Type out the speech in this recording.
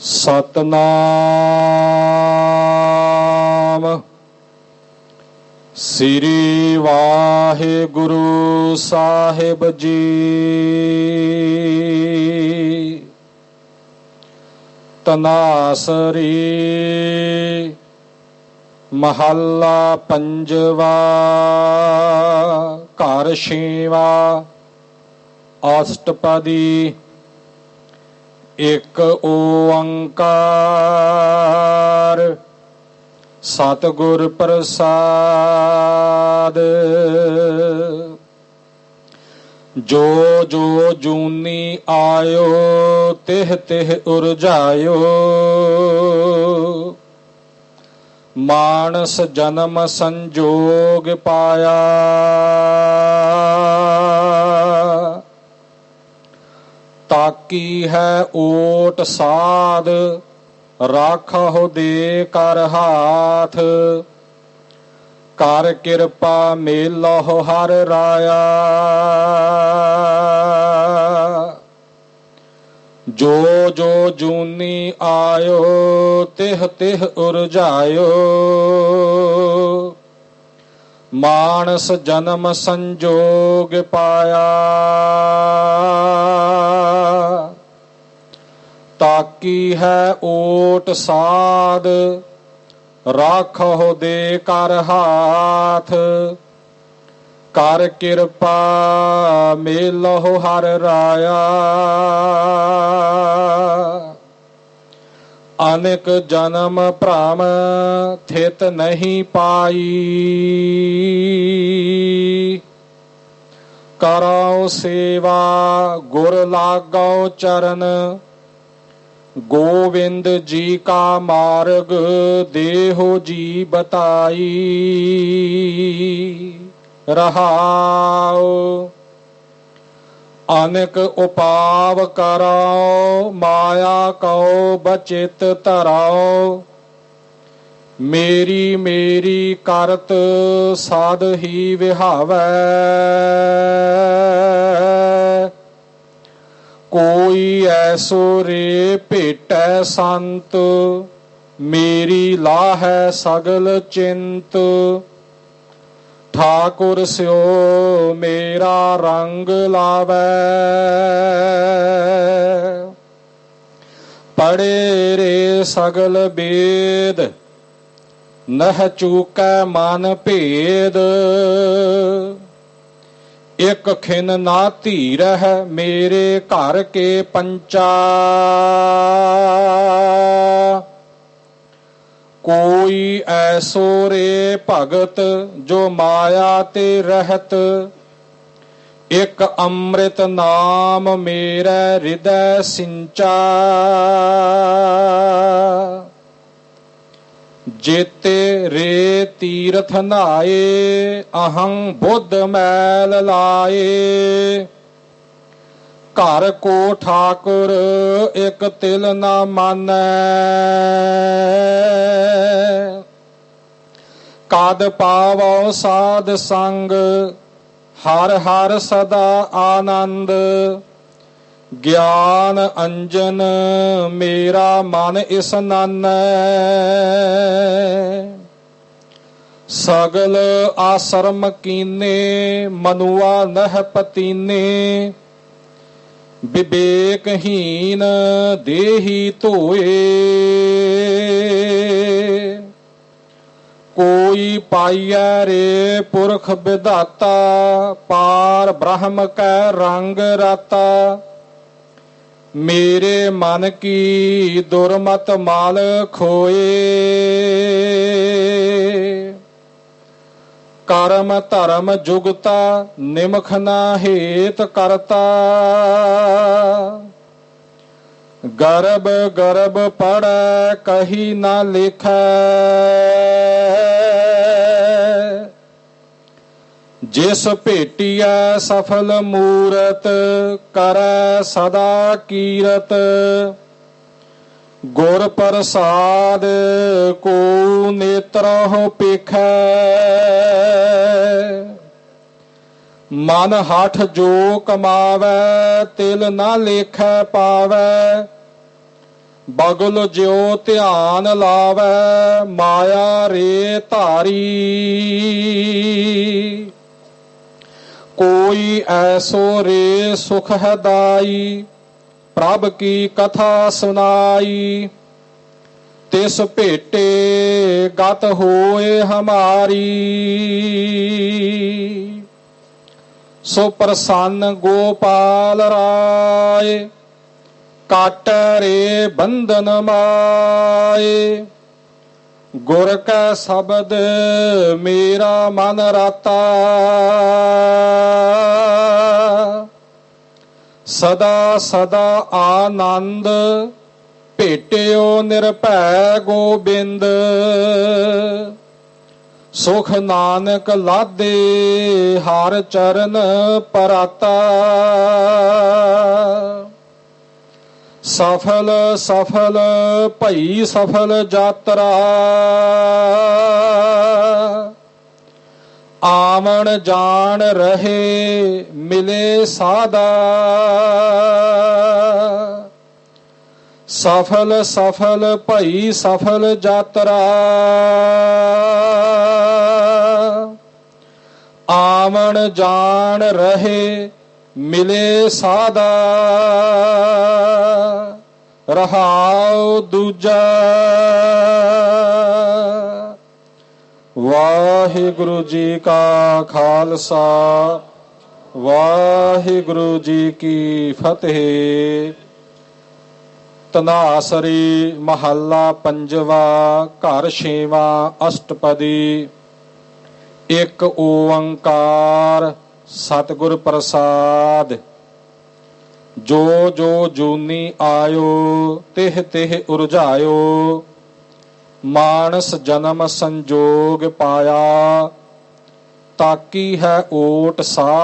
ਸਤਨਾਮ। ਸ੍ਰੀ ਵਾਹਿਗੁਰੂ ਸਾਹਿਬ ਜੀ। ਤਨਾਸਰੀ ਮਹੱਲਾ ਪੰਜਵਾ ਘਰ ਛੇਵਾ ਅਸ਼ਟਪਦੀ ਇੱਕ ਓੰਕਾਰ। ਸਤਿਗੁਰ ਪ੍ਰਸਾਦ। ਜੋ ਜੋ ਜੂਨੀ ਆਇਓ, ਤਿਹ ਤਿਹ ਉਰਜਾਇਓ। ਮਾਨਸ ਜਨਮ ਸੰਜੋਗ ਪਾਇਆ। ਤਾਕੀ ਹੈ ਓਟ ਸਾਧ? ਰਾਖਹੁ ਦੇ ਕਰ ਹਾਥ। ਕਰ ਕਿਰਪਾ ਮੇਲਹੁ ਹਰ ਰਾਇਆ। ਜੋ ਜੋ ਜੂਨੀ ਆਇਓ, ਤਿਹ ਤਿਹ ਉਰਜਾਇਓ। ਮਾਨਸ ਜਨਮ ਸੰਜੋਗ ਪਾਇਆ। ਤਾਕੀ ਹੈ ਓਟ ਸਾਧ, ਰਾਖਹੁ ਦੇ ਕਰ ਹਾਥ। ਕਰ ਕਿਰਪਾ ਮੇਲਹੁ ਹਰ ਰਾਇਆ। ਅਨੇਕ ਜਨਮ ਭ੍ਰਮ ਥਿਤ ਨਹੀਂ ਪਾਈ। ਕਰੋ ਸੇਵਾ, ਗੁਰ ਲਾਗੋ ਚਰਨ ਗੋਵਿੰਦ ਜੀ ਕਾ ਮਾਰਗ ਦੇਹੋ ਜੀ ਬਤਾਈ। ਰਹਾਉ, ਅਨੇਕ ਉਪਾਵ ਕਰਾਓ ਮਾਇਆ ਕਉ, ਬਚਿਤ ਧਰਾਓ ਮੇਰੀ ਮੇਰੀ ਕਰਤ ਸਾਧ ਹੀ ਵਿਹਾਵੈ। ਕੋਈ ਐਸੋ ਰੇ ਭੇਟੈ ਸੰਤ, ਮੇਰੀ ਲਾਹੈ ਸਗਲ ਚਿੰਤ। ਠਾਕੁਰ ਸਿਓ ਮੇਰਾ ਰੰਗ ਲਾਵੈ। ਪੜੇ ਰੇ ਸਗਲ ਬੇਦ, ਨਹ ਚੂਕੈ ਮਨ ਭੇਦ। ਇਕ ਖਿਨ ਨਾ ਧੀਰਹਿ ਮੇਰੇ ਘਰ ਕੇ ਪੰਚਾ। ਕੋਈ ਐਸੋ ਰੇ ਭਗਤ ਜੋ ਮਾਇਆ ਤੇ ਰਹਿਤ। ਇਕ ਅੰਮ੍ਰਿਤ ਨਾਮ ਮੇਰੇ ਹਿਰਦੈ ਸਿੰਚਾ। ਜੇਤੇ ਰੇ ਤੀਰਥ ਨਾਏ, ਅਹੰ ਬੁੱਧ ਮੈਲ ਲਾਏ। ਘਰ ਕੋ ਠਾਕੁਰ ਇਕ ਤਿਲ ਨਾ ਮਾਨੈ। ਕਦ ਪਾਵੋ ਸਾਧ ਸੰਗ, ਹਰ ਹਰ ਸਦਾ ਆਨੰਦ। ਗਿਆਨ ਅੰਜਨ ਮੇਰਾ ਮਨ ਇਸ ਨਾਨੈ। ਸਗਲ ਆਸਰਮ ਕੀਨੇ, ਮਨੁਆ ਨਹ ਪਤੀਨੇ। ਵਿਵੇਕਹੀਨ ਦੇਹੀ ਧੋਏ। ਕੋਈ ਪਾਈਐ ਰੇ ਪੁਰਖ ਵਿਧਾਤਾ, ਪਾਰ ਬ੍ਰਹਮ ਕੈ ਰੰਗ ਰਾਤਾ। ਮੇਰੇ ਮਨ ਕੀ ਦੁਰਮਤ ਮਾਲ ਖੋਏ। ਕਰਮ ਧਰਮ ਜੁਗਤਾ ਨਿਮਖ ਨਾ ਹੇਤ ਕਰਤਾ। ਗਰਬ ਗਰਬ ਪੜੈ ਕਹੀ ਨਾ ਲਿਖੈ। ਜਿਸ ਭੇਟੀਐ ਸਫਲ ਮੂਰਤ ਕਰੈ ਸਦਾ ਕੀਰਤ। ਗੁਰ ਪ੍ਰਸਾਦ ਕੋ ਨੇਤਰਹੁ ਪੇਖੈ। ਮਨ ਹਠ ਜੋ ਕਮਾਵੈ, ਤਿਲ ਨਾ ਲੇਖੈ ਪਾਵੈ। ਬਗਲ ਜਿਉ ਧਿਆਨ ਲਾਵੈ, ਮਾਇਆ ਰੇ ਧਾਰੀ। ਕੋਈ ਐਸੋ ਰੇ ਸੁਖ ਹੈ ਪ੍ਰਭ ਕੀ ਕਥਾ ਸੁਨਾਈ ਤਿਸ ਭੇਟੇ ਗਤ ਹੋਏ ਹਮਾਰੀ। ਸੋ ਪ੍ਰਸੰਨ ਗੋਪਾਲ ਰਾਏ, ਕਾਟ ਰੇ ਬੰਧਨ ਮਾਏ। ਗੁਰ ਕੈ ਸ਼ਬਦ ਮੇਰਾ ਮਨ ਰਾਤਾ। ਸਦਾ ਸਦਾ ਆਨੰਦ ਭੇਟਿਓ ਨਿਰਭੈ ਗੋਬਿੰਦ। ਸੁਖ ਨਾਨਕ ਲਾਦੇ ਹਰ ਚਰਨ ਪਰਾਤਾ। ਸਫਲ ਸਫਲ ਭਈ ਸਫਲ ਯਾਤਰਾ। ਆਵਣ ਜਾਣ ਰਹੇ ਮਿਲੇ ਸਾਦਾ। ਸਫਲ ਸਫਲ ਭਈ ਸਫਲ ਯਾਤਰਾ। ਆਵਣ ਜਾਣ ਰਹੇ ਮਿਲੇ ਸਾਦਾ। ਰਹਾਉ ਦੂਜਾ। ਵਾਹਿਗੁਰੂ ਜੀ ਕਾ ਖਾਲਸਾ, ਵਾਹਿਗੁਰੂ ਜੀ ਕੀ ਫਤਿਹ। ਤਨਾਸਰੀ ਮਹੱਲਾ ਪੰਜਵਾ, ਘਰ ਛੇਵਾ, ਅਸ਼ਟਪਦੀ। ਇੱਕ ਓੰਕਾਰ ਸਤਿਗੁਰ ਪ੍ਰਸਾਦ। ਜੋ ਜੋ ਜੂਨੀ ਆਇਓ, ਤਿਹ ਤਿਹ ਉਰਝਾਇਓ ਮਾਨਸ ਜਨਮ ਸੰਜੋਗ ਪਾਇਆ ਤਾਕੀ ਹੈ ਓਟ ਸਾ